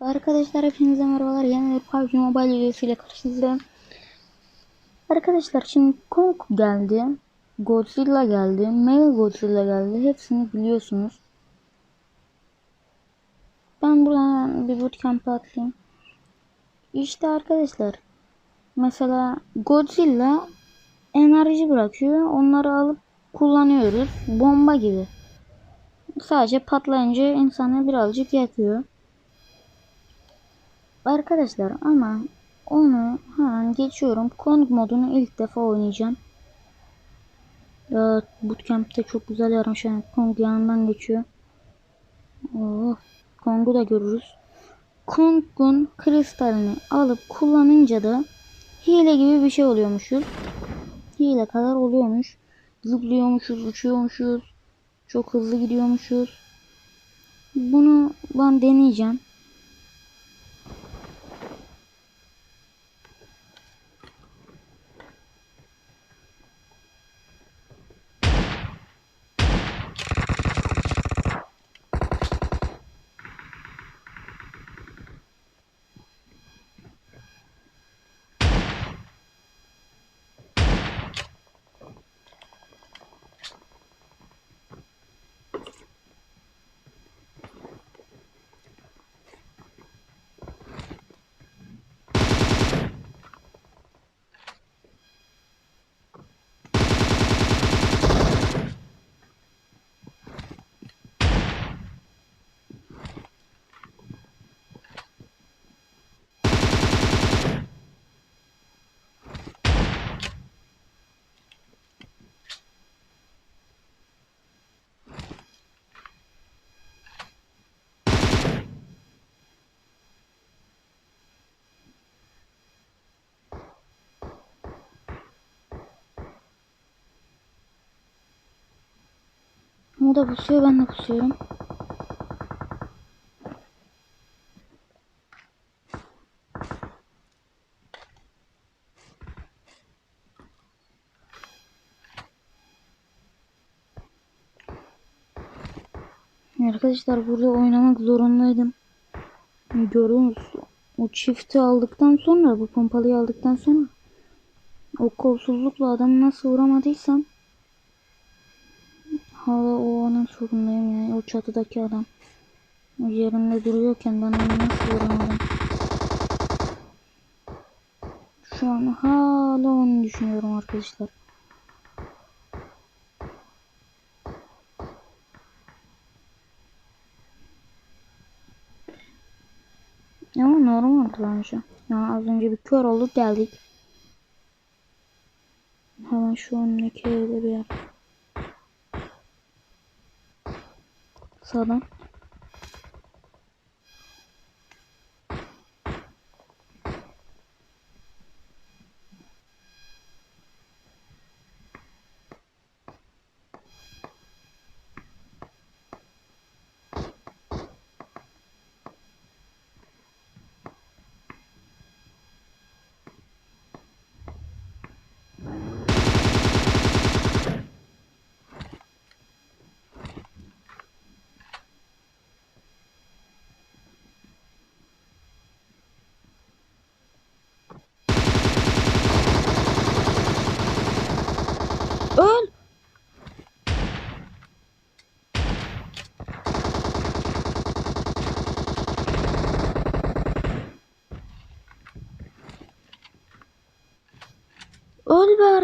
Arkadaşlar hepinize merhabalar. Yeni bir PUBG Mobile videosuyla karşınızdayım. Arkadaşlar şimdi Kong geldi. Godzilla geldi. Mega Godzilla geldi. Hepsini biliyorsunuz. Ben buradan bir bootcamp'e atlayayım. İşte arkadaşlar. Mesela Godzilla enerji bırakıyor. Onları alıp kullanıyoruz. Bomba gibi. Sadece patlayınca insanı birazcık yakıyor. Arkadaşlar ama onu hemen geçiyorum. Kong modunu ilk defa oynayacağım. Ya, bootcamp'te çok güzel yarmış. Yani Kong yanından geçiyor. Oh, Kong'u da görürüz. Kong'un kristalini alıp kullanınca da hile gibi bir şey oluyormuşuz. Hile kadar oluyormuş. Zıplıyormuşuz, uçuyormuşuz. Çok hızlı gidiyormuşuz. Bunu ben deneyeceğim. O da pusuyor ben de pusuyorum. Arkadaşlar burada oynamak zorundaydım. Görüyorsunuz. O çifti aldıktan sonra bu pompalıyı aldıktan sonra o kolsuzlukla adamı nasıl vuramadıysam Hala o anın sorundayım yani o çatıdaki adam. Yerinde duruyorken ben onu nasıl vuramadım. Şu an hala onu düşünüyorum arkadaşlar. Ama normal bence. Yani az önce bir kör olduk geldik. Hemen şu öndeki evde bir yer. Sağdan.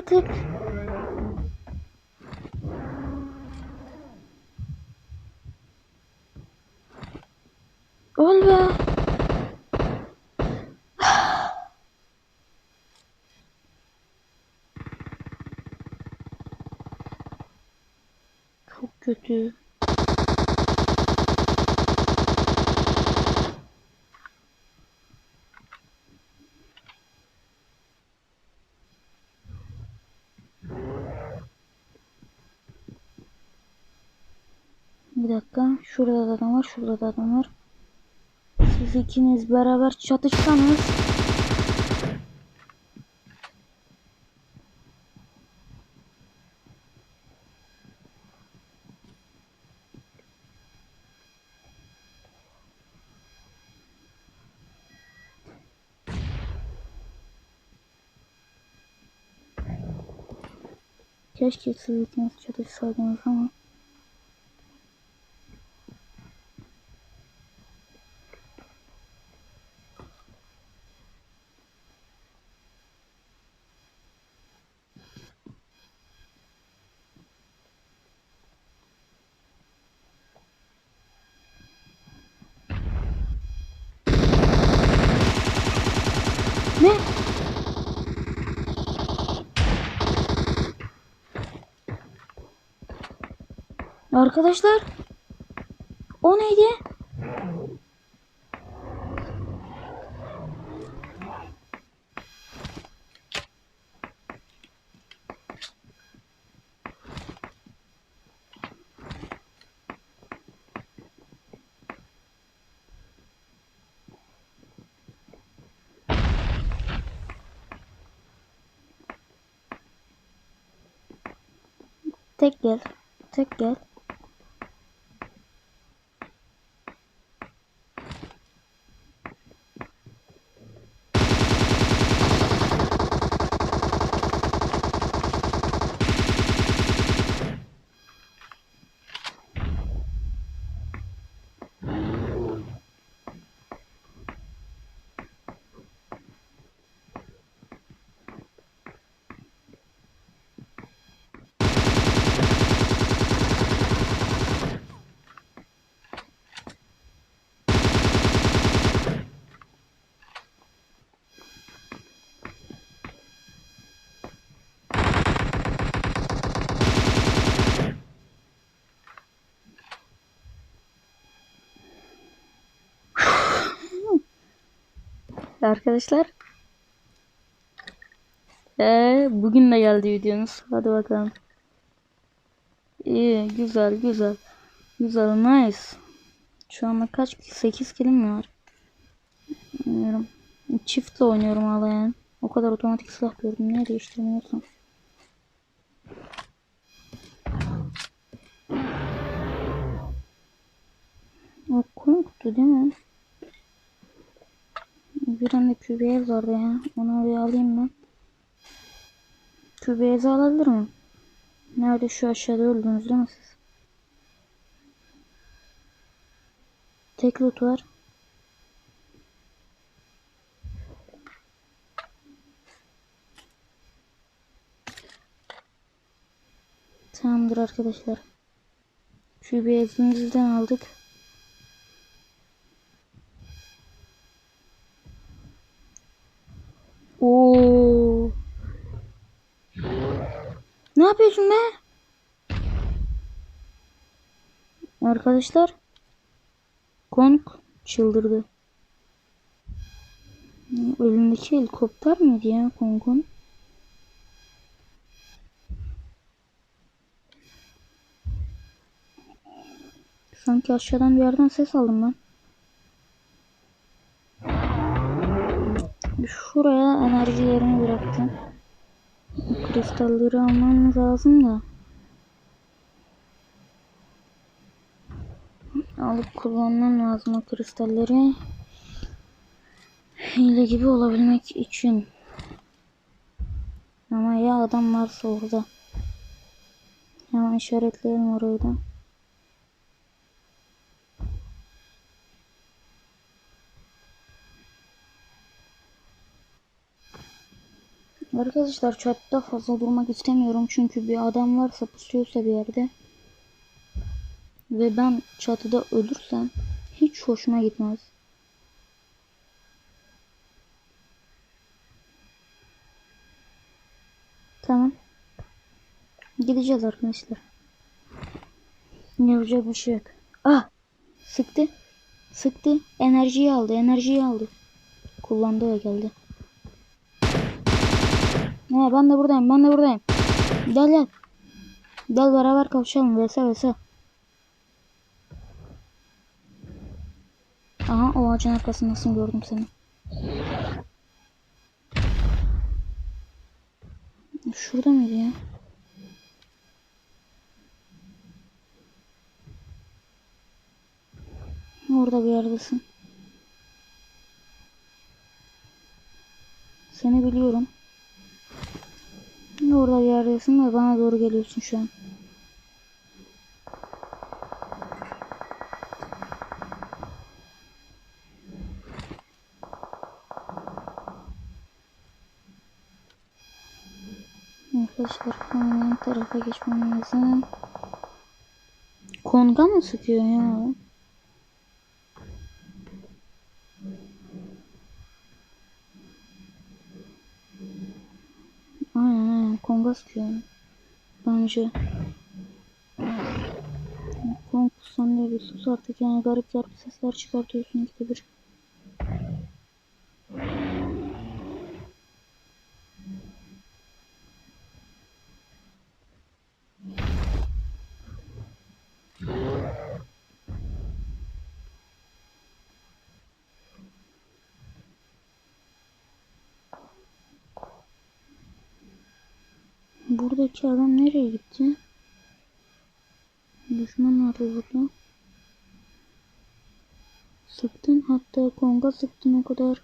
Artık. Kötü. Şurada da adam var. Şurada da adam var. Siz ikiniz beraber çatışsanız. Keşke siz ikiniz çatışsaydınız ama. Arkadaşlar o neydi? Tek gel. Tek gel. Arkadaşlar. Ee, bugün de geldi videonuz. Hadi bakalım. İyi, güzel, güzel. Güzel, nice. Şu anda kaç? 8 kilim mi var? Bilmiyorum. Çiftle oynuyorum hala. O kadar otomatik silah gördüm. Niye değiştirmiyorsun? O korktu değil mi? Bir tane kübiyez vardı ya. Onu bir alayım ben. Kübiyezi alabilir miyim? Nerede şu aşağıda öldünüz değil mi siz? Tek loot var. Tamamdır arkadaşlar. Kübiyezimizden aldık. Oo. Ne yapıyorsun be? Arkadaşlar. Kong çıldırdı. Elindeki helikopter miydi ya Kong'un? Sanki aşağıdan bir yerden ses aldım ben. Şuraya enerjilerini bıraktım. Kristalleri almam lazım da. Alıp kullanmam lazım o kristalleri. Hile gibi olabilmek için. Ama ya adam varsa orada. Hemen işaretleyelim orayı da. Arkadaşlar chatta fazla durmak istemiyorum çünkü bir adam varsa pusuyorsa bir yerde ve ben çatıda ölürsem hiç hoşuma gitmez. Tamam. Gideceğiz arkadaşlar. Yapacak bir şey yok. Ah! Sıktı. Sıktı. Enerjiyi aldı. Enerjiyi aldı. Kullandı ve geldi. Ne ben de buradayım. Ben de buradayım. Gel gel. Gel beraber kavuşalım. Vs vs. Aha o ağacın arkasındasın gördüm seni. Şurada mıydı ya? Orada bir yerdesin. Seni biliyorum. De orada bir yerdesin ve bana doğru geliyorsun şu an. Arkadaşlar yan tarafa geçmem lazım. Konga mı sıkıyor ya? Aynen aynen konga sıkıyor. Bence. Kong sen de bir artık yani garip garip sesler çıkartıyorsun işte bir. Buradaki adam nereye gitti? Düşman nerede burada? Sıktın hatta konga sıktın o kadar.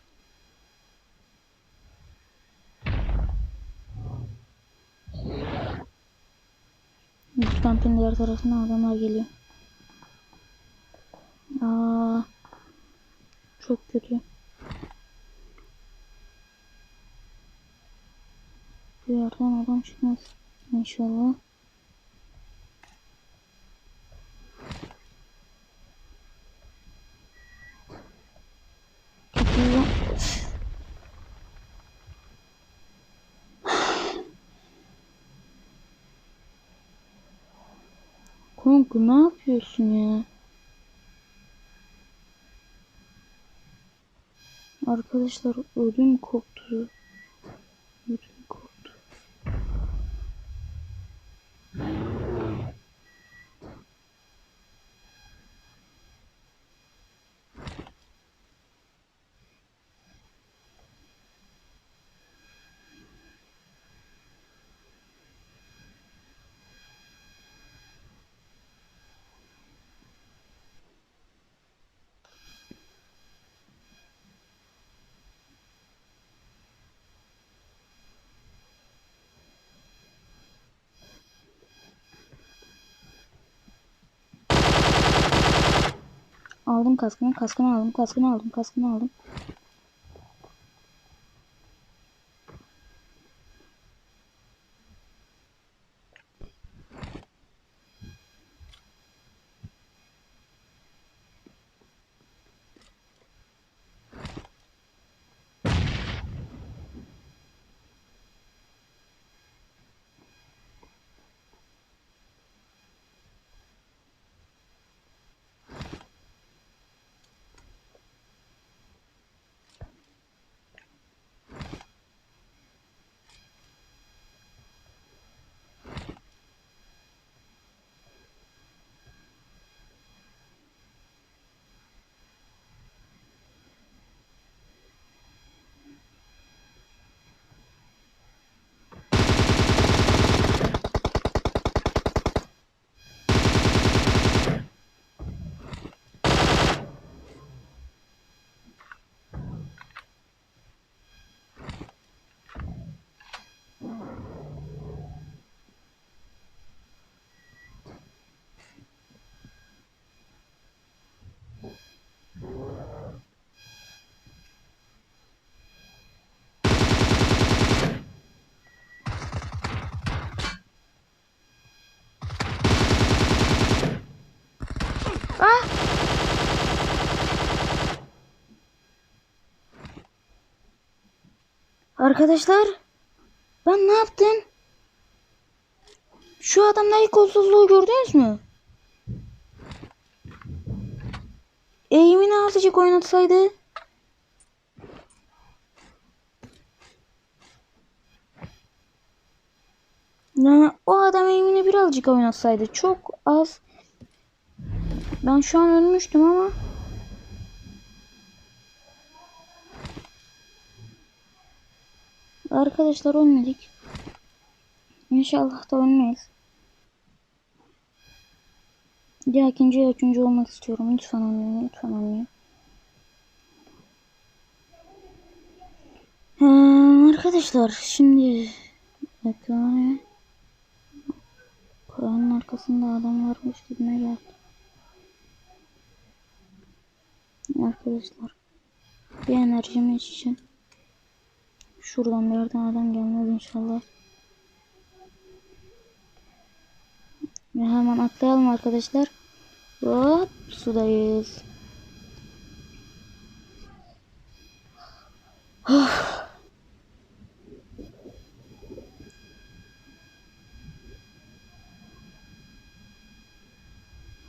Kampın diğer tarafına adamlar geliyor. Aa, çok kötü. Bir yerden adam çıkmaz. İnşallah. Konku ne yapıyorsun ya? Arkadaşlar ödüm koptu. Ödüm koptu. Aldım kaskını, kaskını aldım, kaskını aldım, kaskını aldım. Ah! Arkadaşlar ben ne yaptım? Şu adamdaki kolsuzluğu gördünüz mü? Eğimini azıcık oynatsaydı. Yani o adam eğimini birazcık oynatsaydı. Çok az. Ben şu an ölmüştüm ama. Arkadaşlar ölmedik. İnşallah da ölmeyiz. Ya ikinci ya üçüncü olmak istiyorum. Lütfen ölmeyin. Lütfen ölmeyin. Ee, arkadaşlar şimdi ne? Kayanın arkasında adam varmış gibime geldi. Arkadaşlar bir enerjimi içeceğim. Şuradan bir yerden adam gelmez inşallah. Ve hemen atlayalım arkadaşlar. Hop sudayız.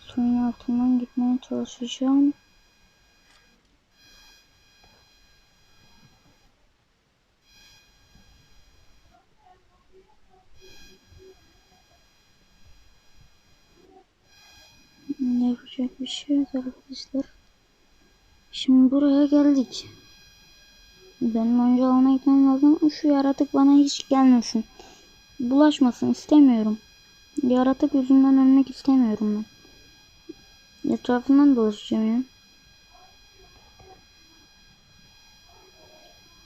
Suyun altından gitmeye çalışacağım. Yapacak bir şey yok arkadaşlar. Şimdi buraya geldik. Benim önce alana gitmem lazım. Şu yaratık bana hiç gelmesin. Bulaşmasın istemiyorum. Yaratık yüzünden ölmek istemiyorum ben. Etrafından dolaşacağım ya.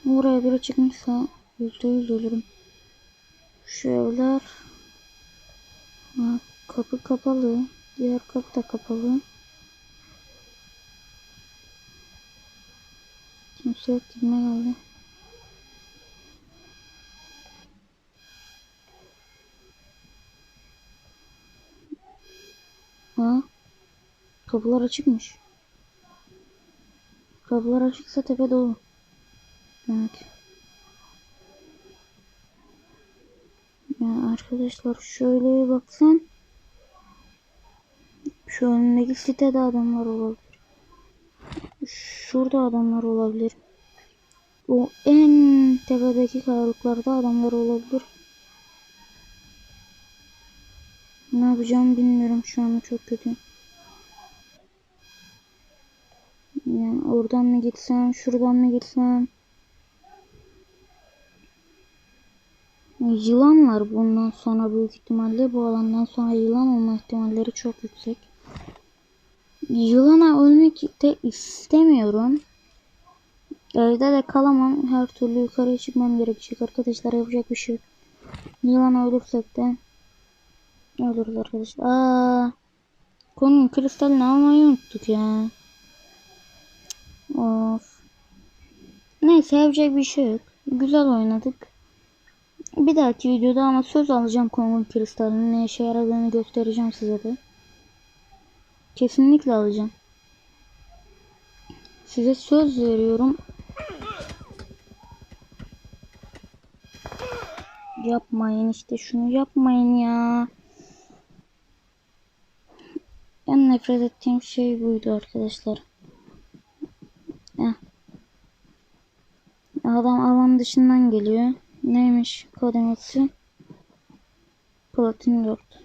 Buraya biri çıkmışsa yüzde yüz ölürüm. Şu evler Ha, kapı kapalı. Diğer kapı da kapalı. Yok gitme geldi. Ha? Kapılar açıkmış. Kapılar açıksa tepe dolu. Evet. Ya arkadaşlar şöyle bir baksan. Şu önündeki sitede adamlar olabilir. Şurada adamlar olabilir. O en tepedeki kayalıklarda adamlar olabilir. Ne yapacağımı bilmiyorum şu an çok kötü. Yani oradan mı gitsem, şuradan mı gitsem? Yılan var bundan sonra büyük ihtimalle. Bu alandan sonra yılan olma ihtimalleri çok yüksek. Yılana ölmek de istemiyorum. Evde de kalamam. Her türlü yukarıya çıkmam gerekecek. Arkadaşlar yapacak bir şey yok. Yılan ölürsek de ölürüz arkadaşlar. Aa, konunun kristalini almayı unuttuk ya. Of. Neyse yapacak bir şey yok. Güzel oynadık. Bir dahaki videoda ama söz alacağım konunun kristalinin ne işe yaradığını göstereceğim size de. Kesinlikle alacağım. Size söz veriyorum. Yapmayın işte şunu yapmayın ya. En nefret ettiğim şey buydu arkadaşlar. Heh. Adam alan dışından geliyor. Neymiş kademesi? Platin 4.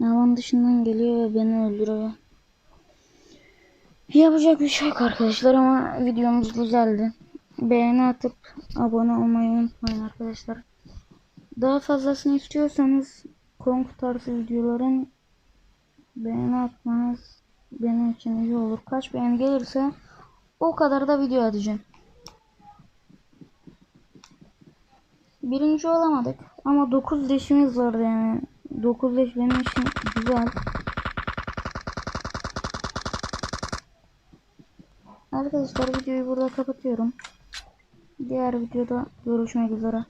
Alan dışından geliyor ve beni öldürüyor. Yapacak bir şey yok arkadaşlar ama videomuz güzeldi. Beğeni atıp abone olmayı unutmayın arkadaşlar. Daha fazlasını istiyorsanız Kong tarzı videoların beğeni atmanız benim için iyi olur. Kaç beğeni gelirse o kadar da video atacağım. Birinci olamadık ama 9 leşimiz vardı yani. 9 leş benim için güzel. Arkadaşlar videoyu burada kapatıyorum. Diğer videoda görüşmek üzere.